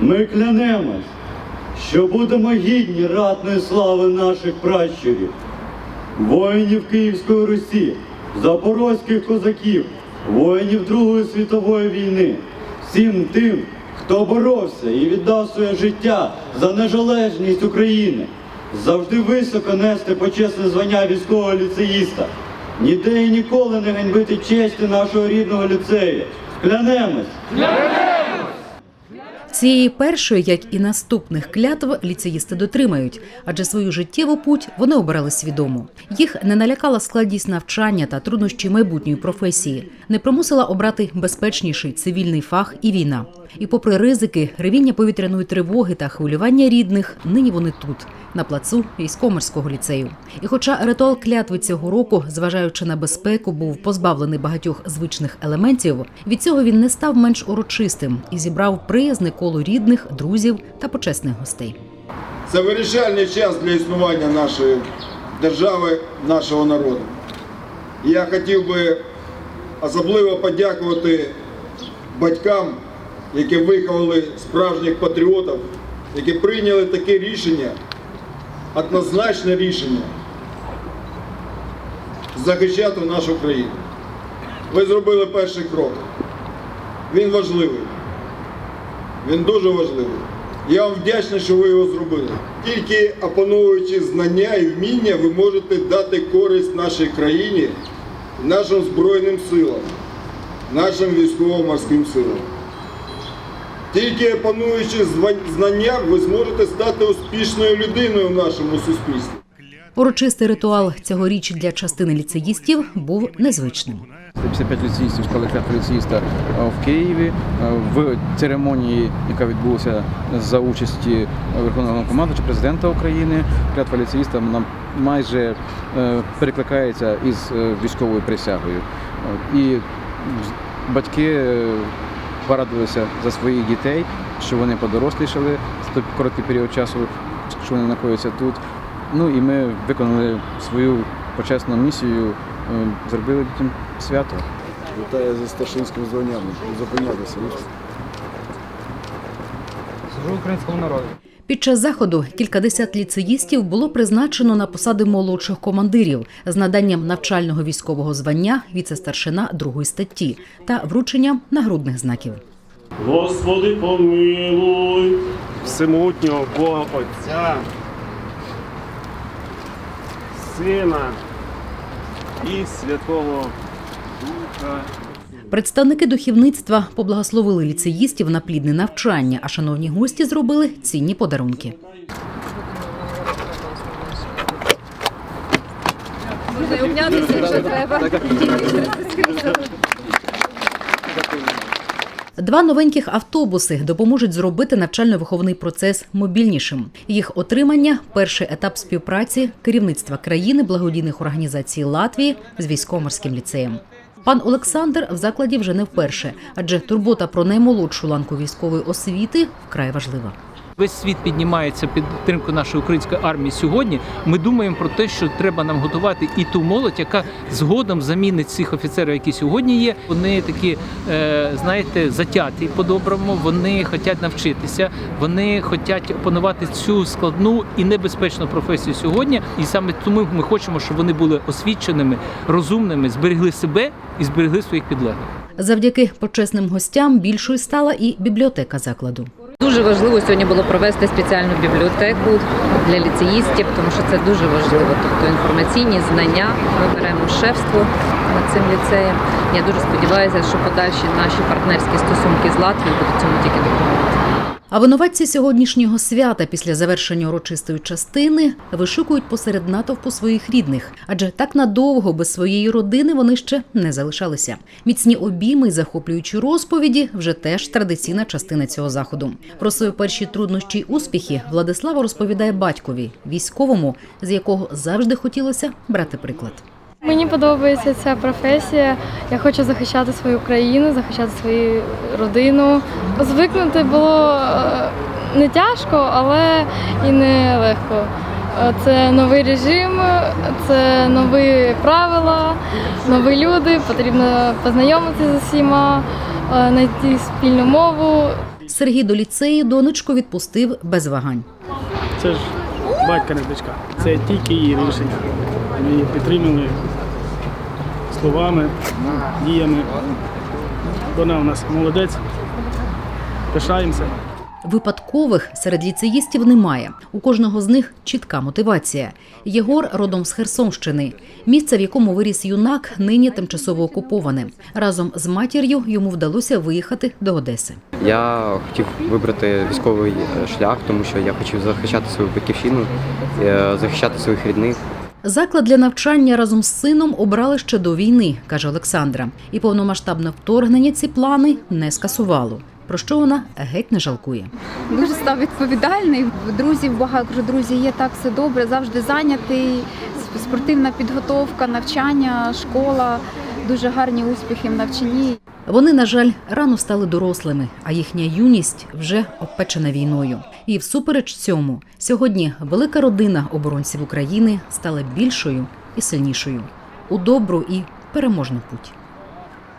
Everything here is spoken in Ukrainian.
Ми клянемось, що будемо гідні ратної слави наших пращурів, воїнів Київської Русі, запорозьких козаків, воїнів Другої світової війни, всім тим, хто боровся і віддав своє життя за незалежність України, завжди високо нести почесне звання військового ліцеїста, ніде і ніколи не ганьбити честі нашого рідного ліцею. Клянемось! Цієї першої, як і наступних клятв, ліцеїсти дотримають, адже свою життєву путь вони обирали свідомо. Їх не налякала складність навчання та труднощі майбутньої професії, не примусила обрати безпечніший цивільний фах і війна. І попри ризики, ревіння повітряної тривоги та хвилювання рідних, нині вони тут, на плацу військоморського ліцею. І хоча ритуал клятви цього року, зважаючи на безпеку, був позбавлений багатьох звичних елементів, від цього він не став менш урочистим і зібрав приязне коло рідних, друзів та почесних гостей. Це вирішальний час для існування нашої держави, нашого народу. Я хотів би особливо подякувати батькам, які виховали справжніх патріотів, які прийняли таке рішення, однозначне рішення захищати нашу країну. Ви зробили перший крок. Він важливий. Він дуже важливий. Я вам вдячний, що ви його зробили. Тільки опановуючи знання і вміння, ви можете дати користь нашій країні, нашим Збройним силам, нашим військово-морським силам. Тільки опануючи знання, ви зможете стати успішною людиною в нашому суспільстві. Урочистий ритуал цьогоріч для частини ліцеїстів був незвичним. 55 ліцеїстів школи клятва ліцеїста е, в Києві е, в церемонії, яка відбулася за участі Верховного командувача президента України. Клятва ліцеїста вона майже е, перекликається із військовою присягою. І батьки порадилися за своїх дітей, що вони подорослішали за той короткий період часу, що вони знаходяться тут. Ну і ми виконали свою почесну місію, е, зробили дітям свято. Вітаю зі старшинським званням. Зупинятися. Служу українському народу. Під час заходу кількадесят ліцеїстів було призначено на посади молодших командирів з наданням навчального військового звання віце-старшина другої статті та врученням нагрудних знаків. Господи, помилуй, всемутнього Бога Отця, Сина і Святого Духа. Представники духовництва поблагословили ліцеїстів на плідне навчання, а шановні гості зробили цінні подарунки. Два новеньких автобуси допоможуть зробити навчально-виховний процес мобільнішим. Їх отримання перший етап співпраці керівництва країни благодійних організацій Латвії з військово-морським ліцеєм. Пан Олександр в закладі вже не вперше, адже турбота про наймолодшу ланку військової освіти вкрай важлива. Весь світ піднімається під підтримку нашої української армії сьогодні. Ми думаємо про те, що треба нам готувати і ту молодь, яка згодом замінить цих офіцерів, які сьогодні є. Вони такі, е, знаєте, затяті по-доброму. Вони хочуть навчитися, вони хочуть опанувати цю складну і небезпечну професію сьогодні. І саме тому ми хочемо, щоб вони були освіченими, розумними, зберегли себе і зберегли своїх підлеглих. Завдяки почесним гостям більшою стала і бібліотека закладу. Дуже важливо сьогодні було провести спеціальну бібліотеку для ліцеїстів, тому що це дуже важливо. Тобто інформаційні знання. Ми беремо шефство над цим ліцеєм. Я дуже сподіваюся, що подальші наші партнерські стосунки з Латвією будуть цьому тільки допомагати. А винуватці сьогоднішнього свята після завершення урочистої частини вишукують посеред натовпу своїх рідних, адже так надовго без своєї родини вони ще не залишалися. Міцні обійми й захоплюючі розповіді вже теж традиційна частина цього заходу. Про свої перші труднощі й успіхи Владислава розповідає батькові, військовому, з якого завжди хотілося брати приклад. Мені подобається ця професія. Я хочу захищати свою країну, захищати свою родину. Звикнути було е, не тяжко, але і не легко. Е, Це новий режим, це нові правила, нові люди. Потрібно познайомитися з усіма, е, знайти спільну мову. Сергій до ліцею донечку відпустив без вагань. Це ж батька не дочка. Це тільки її рішення. Ми її підтримали словами, діями. Вона у нас молодець. Пишаємося. Випадкових серед ліцеїстів немає. У кожного з них чітка мотивація. Єгор родом з Херсонщини. Місце, в якому виріс юнак, нині тимчасово окуповане. Разом з матір'ю йому вдалося виїхати до Одеси. Я хотів вибрати військовий е, шлях, тому що я хотів захищати свою батьківщину, е, захищати своїх рідних. Заклад для навчання разом з сином обрали ще до війни, каже Олександра. І повномасштабне вторгнення ці плани не скасувало. Про що вона геть не жалкує. дуже став відповідальний. Друзів багато кажу, друзі, є так все добре, завжди зайнятий. Спортивна підготовка, навчання, школа, дуже гарні успіхи в навчанні. Вони, на жаль, рано стали дорослими, а їхня юність вже обпечена війною. І всупереч цьому, сьогодні велика родина оборонців України стала більшою і сильнішою у добру і переможну путь.